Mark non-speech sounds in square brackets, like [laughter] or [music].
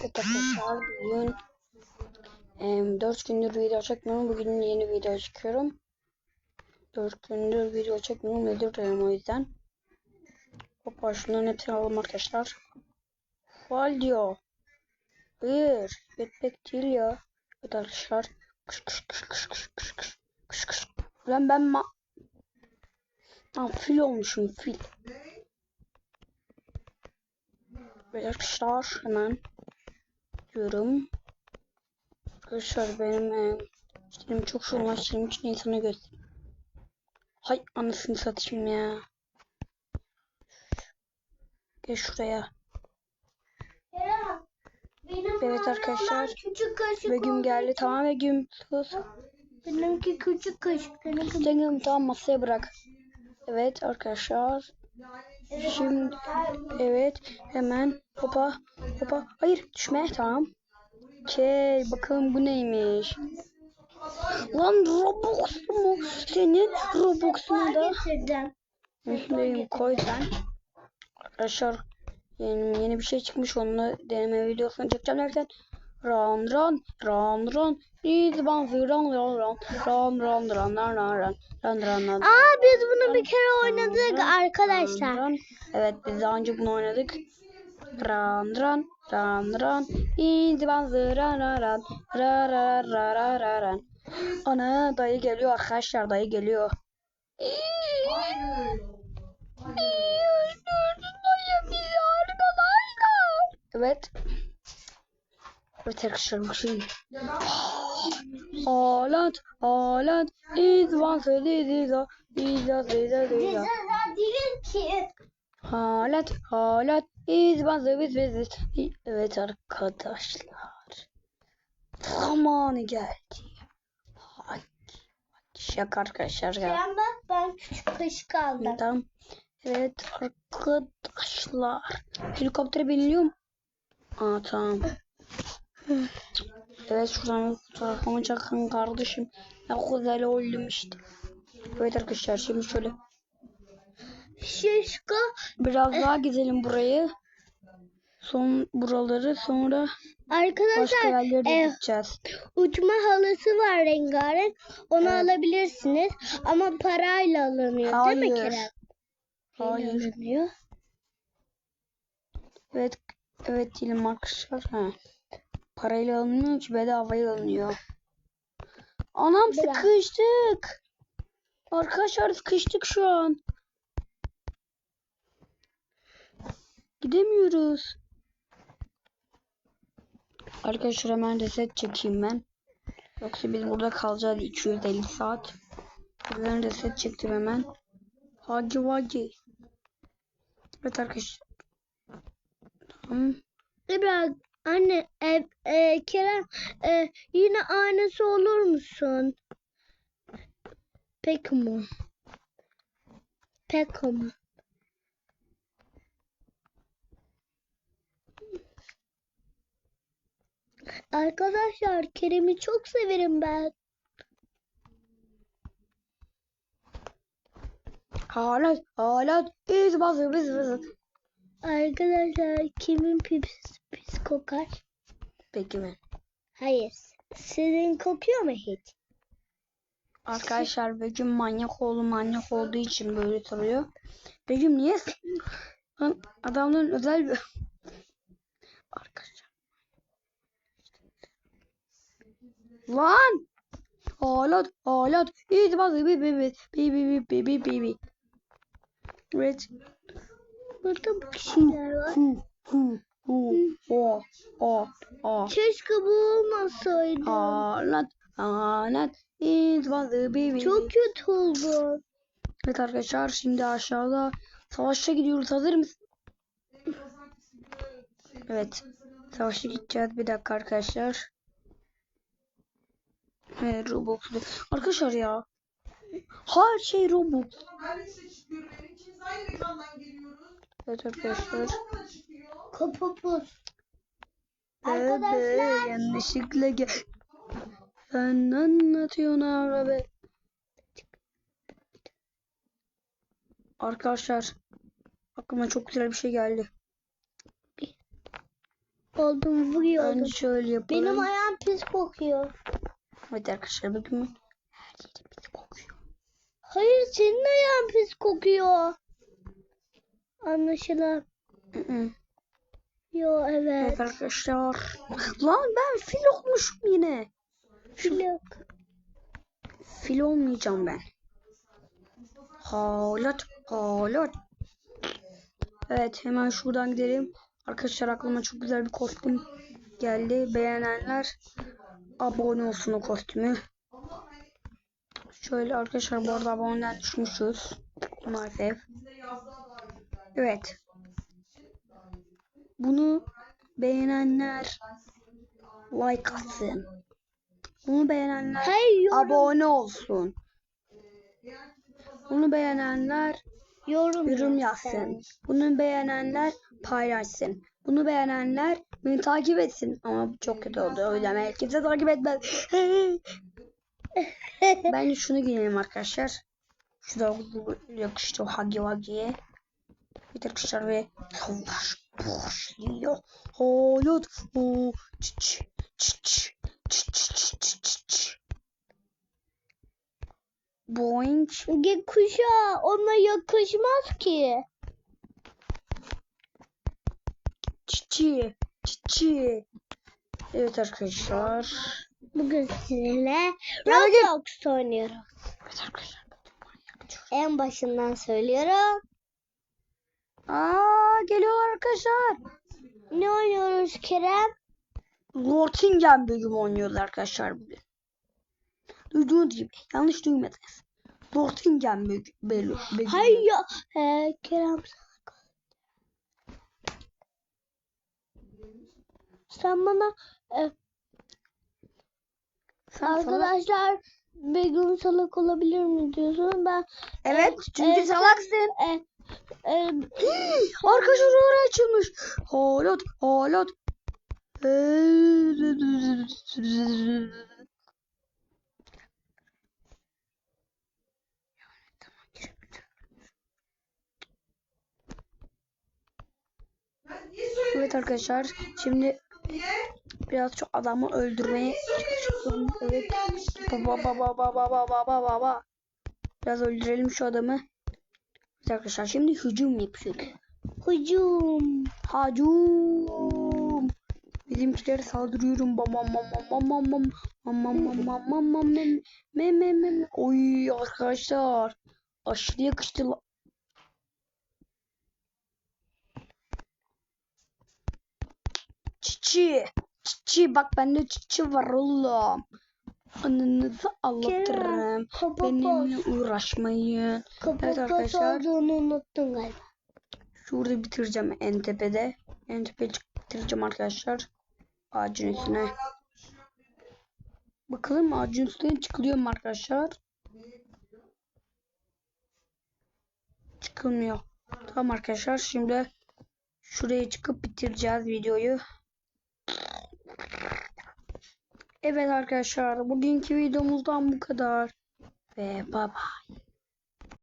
Evet arkadaşlar bugün em, 4 gündür video çekmiyorum. Bugün yeni video çekiyorum. 4 gündür video çekmiyorum. Özür dilerim o yüzden. Hoppa şunların hepsini alalım arkadaşlar. Fal diyor. Hayır. Yetmek değil ya. Evet arkadaşlar. Kış kış kış kış kış kış kış kış kış. Lan ben ma... Lan fil olmuşum fil. Arkadaşlar hemen diyorum. Arkadaşlar benim e, çok şu stilim için insana göstereyim. Hay anasını satayım ya. Gel şuraya. Benim Evet arkadaşlar. küçük kaşık Begüm geldi. Tamam Begüm. Sus. Benimki küçük kaşık. Benimki Begüm tamam masaya bırak. Evet arkadaşlar. Şimdi evet hemen hopa hopa. Hayır düşme tamam. Şey bakalım bu neymiş. Lan Robux mu? Senin Robux'una da. Üstündeyim koy sen. Arkadaşlar yeni, yeni bir şey çıkmış onunla deneme videosunu çekeceğim derken Run run run run Easy bouncy run run run Run run run run run run Run run run Aa biz bunu bir kere oynadık arkadaşlar. Run, run. Evet biz daha önce bunu oynadık. Run run run run Easy bouncy run run run Ra ra ra ra ra run Ana dayı geliyor arkadaşlar dayı geliyor. Evet. Beter kışlarım kışın. Haaland, Haaland is once a disaster, disaster, disaster. değil ki. Haaland, Haaland is once a disaster. Evet arkadaşlar. Zamanı geldi. Hadi. Şaka arkadaşlar. Şaka. Ben bak ben küçük kaşık aldım. Tamam. Evet arkadaşlar. Helikopter biliyor mu? Aa tamam. Evet şuradan fotoğrafımı çakın kardeşim. Ne güzel oldum işte. Evet arkadaşlar şimdi şöyle Şişko biraz daha gezelim burayı. Son buraları sonra başka arkadaşlar yerlere de e, gideceğiz. uçma halısı var rengarenk. Onu Evet. alabilirsiniz ama parayla alınıyor değil mi Hayır. Kerem? Hayır. Alınıyor. Evet evet dilim arkadaşlar. Ha. Parayla alınmıyor ki bedavaya alınıyor. Anam sıkıştık. Arkadaşlar sıkıştık şu an. Gidemiyoruz. Arkadaşlar hemen reset çekeyim ben. Yoksa biz burada kalacağız 250 saat. Ben reset çektim hemen. Hacı vacı. Evet arkadaşlar. Tamam. Biraz anne e, e, Kerem e, yine aynısı olur musun? Peki mi? Arkadaşlar Kerem'i çok severim ben. Halat, halat, iz bazı biz biz. Arkadaşlar kimin pipisi pis kokar? Peki mi? Hayır. Sizin kokuyor mu hiç? Arkadaşlar Begüm manyak oğlu manyak olduğu için böyle soruyor. Begüm niye? Adamların özel bir... Arkadaşlar. Lan! Halat, halat, iz bazı bi bi bi bi bi bi bi bi bi. Evet. Burada bir şeyler var. O o o. Keşke bu olmasaydı. Bi bi. Çok kötü oldu. Evet arkadaşlar şimdi aşağıda savaşa gidiyoruz. Hazır mısın? Evet. Savaşa gideceğiz. Bir dakika arkadaşlar. Evet Roblox'lu. Arkadaşlar ya. Her şey Roblox. Hangisi çıkıyor benim? İkimiz aynı geliyoruz. Evet arkadaşlar. Kapı. Evet, Arkadaşlar. yanlışlıkla gel. Sen anlatıyorsun araba. Arkadaşlar. Aklıma çok güzel bir şey geldi. O vuruyordum vuruyordum. Önce şöyle yapalım. Benim ayağım pis kokuyor. Evet arkadaşlar bugün her yeri pis kokuyor. Hayır senin ayağın pis kokuyor. Anlaşılan. Yo Evet evet. arkadaşlar. Lan ben fil olmuşum yine. Yok. Fil olmayacağım ben. Halat halat. Evet hemen şuradan gidelim. Arkadaşlar aklıma çok güzel bir kostüm geldi. Beğenenler abone olsun o kostümü. Şöyle arkadaşlar bu arada aboneden düşmüşüz. Maalesef. Evet. Bunu beğenenler like atsın. Bunu beğenenler Hayır yorum. abone olsun. Bunu beğenenler yorum, yorum yazsın. Bunu beğenenler paylaşsın. Bunu beğenenler beni takip etsin. Ama bu çok kötü oldu. O yüzden kimse takip etmez. [laughs] Bence şunu giyelim arkadaşlar. Şu da yakıştı o Hagi Wagi'ye. De arkadaşlar ve savaş başlıyor. Hayat. O çıç çıç. Boing. Kuşa ona yakışmaz ki. Çiçi. Çiçi. Evet arkadaşlar. Bugün sizinle git. Roblox oynuyoruz. Evet arkadaşlar. En başından söylüyorum. Aa geliyor arkadaşlar. Ne oynuyoruz Kerem? Rottingham bölümü oynuyoruz arkadaşlar bugün. Duyduğunuz gibi yanlış duymadınız. Bölü- bölümü. Hayır ya. Ee, Kerem sen bana e, Sen salak- arkadaşlar Begüm salak olabilir mi diyorsun? Ben Evet çünkü e, salaksın. e, [gasps] Arkadaşlar oraya açılmış. Halat halat. Evet arkadaşlar şimdi biraz çok adamı öldürmeye çalışıyorum. Evet. Baba baba baba baba baba baba. Biraz öldürelim şu adamı. Arkadaşlar şimdi hücum yapıyoruz. hücum. Hacum. Bizimkilere saldırıyorum. Bam bam bam bam bam bam bam bam bam bam bam bam mem mem mem mem. Oy arkadaşlar. Aşırı yakıştı. Çiçi. Çiçi bak bende çiçi var oğlum. Ananızı anlatırım. Benimle uğraşmayın. Kapapos arkadaşlar. olduğunu unuttun galiba. Şurada bitireceğim en tepede. En tepede bitireceğim arkadaşlar. Ağacın üstüne. Bakalım ağacın üstüne çıkılıyor mu arkadaşlar? Çıkılmıyor. Tamam arkadaşlar şimdi şuraya çıkıp bitireceğiz videoyu. Evet arkadaşlar bugünkü videomuzdan bu kadar. Ve bye.